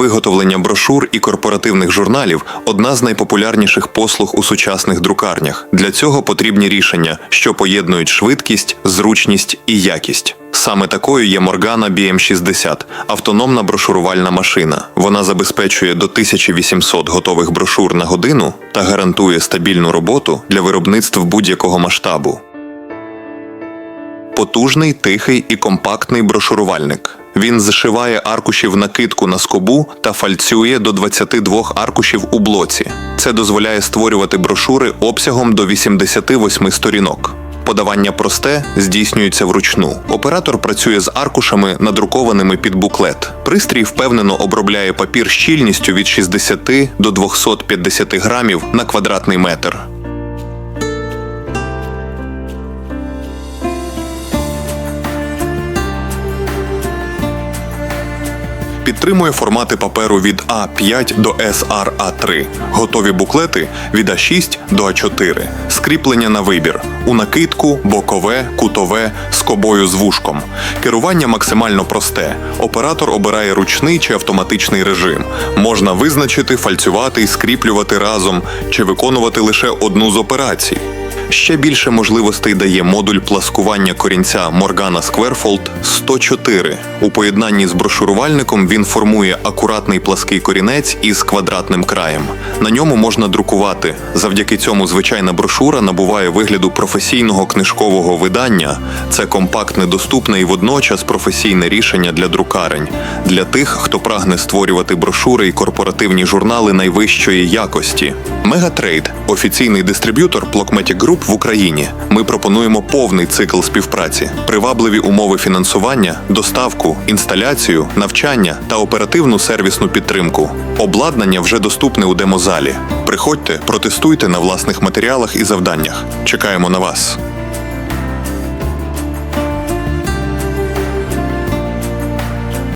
Виготовлення брошур і корпоративних журналів одна з найпопулярніших послуг у сучасних друкарнях. Для цього потрібні рішення, що поєднують швидкість, зручність і якість. Саме такою є Morgana BM60 – автономна брошурувальна машина. Вона забезпечує до 1800 готових брошур на годину та гарантує стабільну роботу для виробництв будь-якого масштабу. Потужний, тихий і компактний брошурувальник. Він зшиває аркушів накидку на скобу та фальцює до 22 аркушів у блоці. Це дозволяє створювати брошури обсягом до 88 сторінок. Подавання просте здійснюється вручну. Оператор працює з аркушами, надрукованими під буклет. Пристрій впевнено обробляє папір щільністю від 60 до 250 грамів на квадратний метр. Підтримує формати паперу від А5 до SRA3, готові буклети від А6 до А4, скріплення на вибір у накидку, бокове, кутове, скобою з вушком. Керування максимально просте. Оператор обирає ручний чи автоматичний режим. Можна визначити, фальцювати і скріплювати разом чи виконувати лише одну з операцій. Ще більше можливостей дає модуль пласкування корінця Morgana Squarefold 104. У поєднанні з брошурувальником він формує акуратний плаский корінець із квадратним краєм. На ньому можна друкувати. Завдяки цьому звичайна брошура набуває вигляду професійного книжкового видання. Це компактне, доступне і водночас професійне рішення для друкарень, для тих, хто прагне створювати брошури і корпоративні журнали найвищої якості. Мегатрейд офіційний дистриб'ютор Blockmatic Group в Україні. Ми пропонуємо повний цикл співпраці, привабливі умови фінансування, доставку, інсталяцію, навчання та оперативну сервісну підтримку. Обладнання вже доступне у демозалі. Приходьте, протестуйте на власних матеріалах і завданнях. Чекаємо на вас.